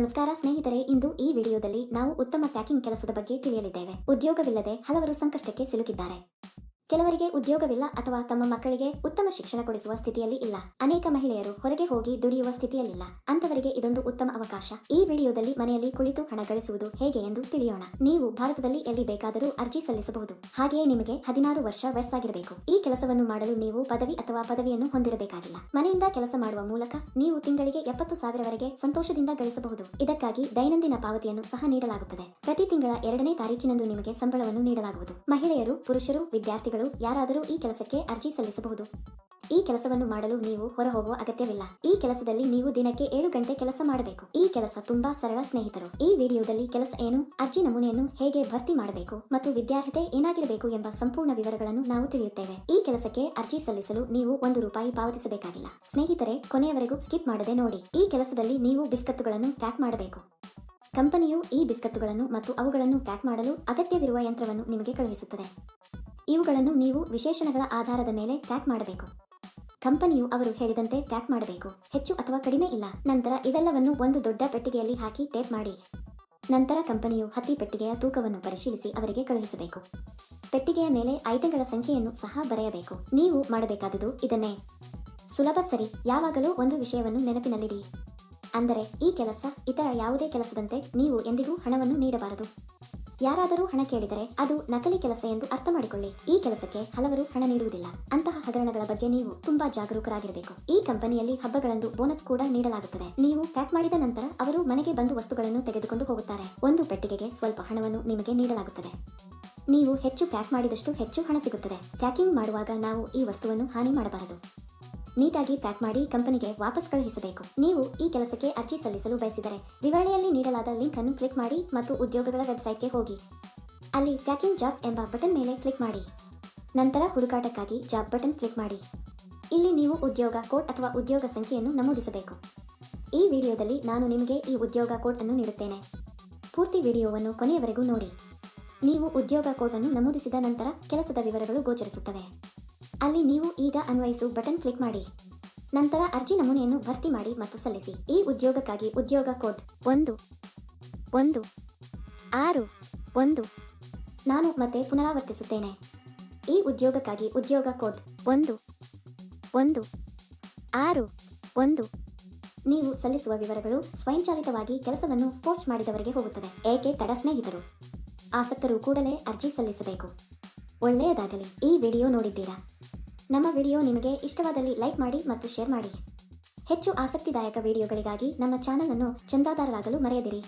ನಮಸ್ಕಾರ ಸ್ನೇಹಿತರೆ, ಇಂದು ಈ ವಿಡಿಯೋದಲ್ಲಿ ನಾವು ಉತ್ತಮ ಪ್ಯಾಕಿಂಗ್ ಕೆಲಸದ ಬಗ್ಗೆ ತಿಳಿಯಲಿದ್ದೇವೆ. ಉದ್ಯೋಗವಿಲ್ಲದೆ ಹಲವರು ಸಂಕಷ್ಟಕ್ಕೆ ಸಿಲುಕಿದ್ದಾರೆ. ಕೆಲವರಿಗೆ ಉದ್ಯೋಗವಿಲ್ಲ ಅಥವಾ ತಮ್ಮ ಮಕ್ಕಳಿಗೆ ಉತ್ತಮ ಶಿಕ್ಷಣ ಕೊಡಿಸುವ ಸ್ಥಿತಿಯಲ್ಲಿ ಇಲ್ಲ. ಅನೇಕ ಮಹಿಳೆಯರು ಹೊರಗೆ ಹೋಗಿ ದುಡಿಯುವ ಸ್ಥಿತಿಯಲ್ಲಿಲ್ಲ. ಅಂತವರಿಗೆ ಇದೊಂದು ಉತ್ತಮ ಅವಕಾಶ. ಈ ವಿಡಿಯೋದಲ್ಲಿ ಮನೆಯಲ್ಲಿ ಕುಳಿತು ಹಣ ಗಳಿಸುವುದು ಹೇಗೆ ಎಂದು ತಿಳಿಯೋಣ. ನೀವು ಭಾರತದಲ್ಲಿ ಎಲ್ಲಿ ಬೇಕಾದರೂ ಅರ್ಜಿ ಸಲ್ಲಿಸಬಹುದು. ಹಾಗೆಯೇ ನಿಮಗೆ ಹದಿನಾರು ವರ್ಷ ವಯಸ್ಸಾಗಿರಬೇಕು. ಈ ಕೆಲಸವನ್ನು ಮಾಡಲು ನೀವು ಪದವಿ ಅಥವಾ ಪದವಿಯನ್ನು ಹೊಂದಿರಬೇಕಾಗಿಲ್ಲ. ಮನೆಯಿಂದ ಕೆಲಸ ಮಾಡುವ ಮೂಲಕ ನೀವು ತಿಂಗಳಿಗೆ ಎಪ್ಪತ್ತು ಸಾವಿರವರೆಗೆ ಸಂತೋಷದಿಂದ ಗಳಿಸಬಹುದು. ಇದಕ್ಕಾಗಿ ದೈನಂದಿನ ಪಾವತಿಯನ್ನು ಸಹ ನೀಡಲಾಗುತ್ತದೆ. ಪ್ರತಿ ತಿಂಗಳ ಎರಡನೇ ತಾರೀಕಿನಂದು ನಿಮಗೆ ಸಂಬಳವನ್ನು ನೀಡಲಾಗುವುದು. ಮಹಿಳೆಯರು, ಪುರುಷರು, ವಿದ್ಯಾರ್ಥಿಗಳು ಯಾರಾದರೂ ಈ ಕೆಲಸಕ್ಕೆ ಅರ್ಜಿ ಸಲ್ಲಿಸಬಹುದು. ಈ ಕೆಲಸವನ್ನು ಮಾಡಲು ನೀವು ಹೊರ ಹೋಗುವ ಅಗತ್ಯವಿಲ್ಲ. ಈ ಕೆಲಸದಲ್ಲಿ ನೀವು ದಿನಕ್ಕೆ ಏಳು ಗಂಟೆ ಕೆಲಸ ಮಾಡಬೇಕು. ಈ ಕೆಲಸ ತುಂಬಾ ಸರಳ ಸ್ನೇಹಿತರು. ಈ ವಿಡಿಯೋದಲ್ಲಿ ಕೆಲಸ ಏನು, ಅರ್ಜಿ ನಮೂನೆಯನ್ನು ಹೇಗೆ ಭರ್ತಿ ಮಾಡಬೇಕು ಮತ್ತು ವಿದ್ಯಾರ್ಹತೆ ಏನಾಗಿರಬೇಕು ಎಂಬ ಸಂಪೂರ್ಣ ವಿವರಗಳನ್ನು ನಾವು ತಿಳಿಯುತ್ತೇವೆ. ಈ ಕೆಲಸಕ್ಕೆ ಅರ್ಜಿ ಸಲ್ಲಿಸಲು ನೀವು ಒಂದು ರೂಪಾಯಿ ಪಾವತಿಸಬೇಕಾಗಿಲ್ಲ. ಸ್ನೇಹಿತರೆ, ಕೊನೆಯವರೆಗೂ ಸ್ಕಿಪ್ ಮಾಡದೆ ನೋಡಿ. ಈ ಕೆಲಸದಲ್ಲಿ ನೀವು ಬಿಸ್ಕತ್ತುಗಳನ್ನು ಪ್ಯಾಕ್ ಮಾಡಬೇಕು. ಕಂಪನಿಯು ಈ ಬಿಸ್ಕತ್ತುಗಳನ್ನು ಮತ್ತು ಅವುಗಳನ್ನು ಪ್ಯಾಕ್ ಮಾಡಲು ಅಗತ್ಯವಿರುವ ಯಂತ್ರವನ್ನು ನಿಮಗೆ ಕಳುಹಿಸುತ್ತದೆ. ಇವುಗಳನ್ನು ನೀವು ವಿಶೇಷಣಗಳ ಆಧಾರದ ಮೇಲೆ ಪ್ಯಾಕ್ ಮಾಡಬೇಕು. ಕಂಪನಿಯು ಅವರು ಹೇಳಿದಂತೆ ಪ್ಯಾಕ್ ಮಾಡಬೇಕು. ಹೆಚ್ಚು ಅಥವಾ ಕಡಿಮೆ ಇಲ್ಲ. ನಂತರ ಇವೆಲ್ಲವನ್ನು ಒಂದು ದೊಡ್ಡ ಪೆಟ್ಟಿಗೆಯಲ್ಲಿ ಹಾಕಿ ಟೇಪ್ ಮಾಡಿ. ನಂತರ ಕಂಪನಿಯು ಹತ್ತಿ ಪೆಟ್ಟಿಗೆಯ ತೂಕವನ್ನು ಪರಿಶೀಲಿಸಿ ಅವರಿಗೆ ಕಳುಹಿಸಬೇಕು. ಪೆಟ್ಟಿಗೆಯ ಮೇಲೆ ಐಟಂಗಳ ಸಂಖ್ಯೆಯನ್ನು ಸಹ ಬರೆಯಬೇಕು. ನೀವು ಮಾಡಬೇಕಾದುದು ಇದನ್ನೇ. ಸುಲಭ ಸರಿ. ಯಾವಾಗಲೂ ಒಂದು ವಿಷಯವನ್ನು ನೆನಪಿನಲ್ಲಿಡಿ. ಅಂದರೆ ಈ ಕೆಲಸ ಇತರ ಯಾವುದೇ ಕೆಲಸದಂತೆ ನೀವು ಎಂದಿಗೂ ಹಣವನ್ನು ನೀಡಬಾರದು. ಯಾರಾದರೂ ಹಣ ಕೇಳಿದರೆ ಅದು ನಕಲಿ ಕೆಲಸ ಎಂದು ಅರ್ಥ ಮಾಡಿಕೊಳ್ಳಿ ಈ ಕೆಲಸಕ್ಕೆ ಹಲವರು ಹಣ ನೀಡುವುದಿಲ್ಲ. ಅಂತಹ ಹಗರಣಗಳ ಬಗ್ಗೆ ನೀವು ತುಂಬಾ ಜಾಗರೂಕರಾಗಿರಬೇಕು. ಈ ಕಂಪನಿಯಲ್ಲಿ ಹಬ್ಬಗಳಂದು ಬೋನಸ್ ಕೂಡ ನೀಡಲಾಗುತ್ತದೆ. ನೀವು ಪ್ಯಾಕ್ ಮಾಡಿದ ನಂತರ ಅವರು ಮನೆಗೆ ಬಂದು ವಸ್ತುಗಳನ್ನು ತೆಗೆದುಕೊಂಡು ಹೋಗುತ್ತಾರೆ. ಒಂದು ಪೆಟ್ಟಿಗೆಗೆ ಸ್ವಲ್ಪ ಹಣವನ್ನು ನಿಮಗೆ ನೀಡಲಾಗುತ್ತದೆ. ನೀವು ಹೆಚ್ಚು ಪ್ಯಾಕ್ ಮಾಡಿದಷ್ಟು ಹೆಚ್ಚು ಹಣ ಸಿಗುತ್ತದೆ. ಪ್ಯಾಕಿಂಗ್ ಮಾಡುವಾಗ ನಾವು ಈ ವಸ್ತುವನ್ನು ಹಾನಿ ಮಾಡಬಾರದು. ನೀಟಾಗಿ ಪ್ಯಾಕ್ ಮಾಡಿ ಕಂಪನಿಗೆ ವಾಪಸ್ ಕಳುಹಿಸಬೇಕು. ನೀವು ಈ ಕೆಲಸಕ್ಕೆ ಅರ್ಜಿ ಸಲ್ಲಿಸಲು ಬಯಸಿದರೆ ವಿವರಣೆಯಲ್ಲಿ ನೀಡಲಾದ ಲಿಂಕ್ ಅನ್ನು ಕ್ಲಿಕ್ ಮಾಡಿ ಮತ್ತು ಉದ್ಯೋಗಗಳ ವೆಬ್ಸೈಟ್ಗೆ ಹೋಗಿ. ಅಲ್ಲಿ ಪ್ಯಾಕಿಂಗ್ ಜಾಬ್ಸ್ ಎಂಬ ಬಟನ್ ಮೇಲೆ ಕ್ಲಿಕ್ ಮಾಡಿ. ನಂತರ ಹುಡುಕಾಟಕ್ಕಾಗಿ ಜಾಬ್ ಬಟನ್ ಕ್ಲಿಕ್ ಮಾಡಿ. ಇಲ್ಲಿ ನೀವು ಉದ್ಯೋಗ ಕೋಡ್ ಅಥವಾ ಉದ್ಯೋಗ ಸಂಖ್ಯೆಯನ್ನು ನಮೂದಿಸಬೇಕು. ಈ ವಿಡಿಯೋದಲ್ಲಿ ನಾನು ನಿಮಗೆ ಈ ಉದ್ಯೋಗ ಕೋಡ್ ಅನ್ನು ನೀಡುತ್ತೇನೆ. ಪೂರ್ತಿ ವಿಡಿಯೋವನ್ನು ಕೊನೆಯವರೆಗೂ ನೋಡಿ. ನೀವು ಉದ್ಯೋಗ ಕೋಡ್ ಅನ್ನು ನಮೂದಿಸಿದ ನಂತರ ಕೆಲಸದ ವಿವರಗಳು ಗೋಚರಿಸುತ್ತವೆ. ಅಲ್ಲಿ ನೀವು ಈಗ ಅನ್ವಯಿಸು ಬಟನ್ ಕ್ಲಿಕ್ ಮಾಡಿ. ನಂತರ ಅರ್ಜಿ ನಮೂನೆಯನ್ನು ಭರ್ತಿ ಮಾಡಿ ಮತ್ತು ಸಲ್ಲಿಸಿ. ಈ ಉದ್ಯೋಗಕ್ಕಾಗಿ ಉದ್ಯೋಗ ಕೋಡ್ ಒಂದು ಒಂದು, ಆರು, ಒಂದು. ನಾನು ಮತ್ತೆ ಪುನರಾವರ್ತಿಸುತ್ತೇನೆ. ಈ ಉದ್ಯೋಗಕ್ಕಾಗಿ ಉದ್ಯೋಗ ಕೋಡ್ ಒಂದು ಒಂದು, ಆರು, ಒಂದು. ನೀವು ಸಲ್ಲಿಸುವ ವಿವರಗಳು ಸ್ವಯಂಚಾಲಿತವಾಗಿ ಕೆಲಸವನ್ನು ಪೋಸ್ಟ್ ಮಾಡಿದವರಿಗೆ ಹೋಗುತ್ತದೆ. ಏಕೆ ತಡ ಸ್ನೇಹಿತರು? ಆಸಕ್ತರು ಕೂಡಲೇ ಅರ್ಜಿ ಸಲ್ಲಿಸಬೇಕು. ಒಳ್ಳೆಯದಾಗಲಿ. ಈ ವಿಡಿಯೋ ನೋಡಿದ್ದೀರಾ? ನಮ್ಮ ವಿಡಿಯೋ ನಿಮಗೆ ಇಷ್ಟವಾದಲ್ಲಿ ಲೈಕ್ ಮಾಡಿ ಮತ್ತು ಶೇರ್ ಮಾಡಿ. ಹೆಚ್ಚು ಆಸಕ್ತಿದಾಯಕ ವಿಡಿಯೋಗಳಿಗಾಗಿ ನಮ್ಮ ಚಾನಲ್ ಅನ್ನು ಚಂದಾದಾರರಾಗಲು ಮರೆಯದಿರಿ.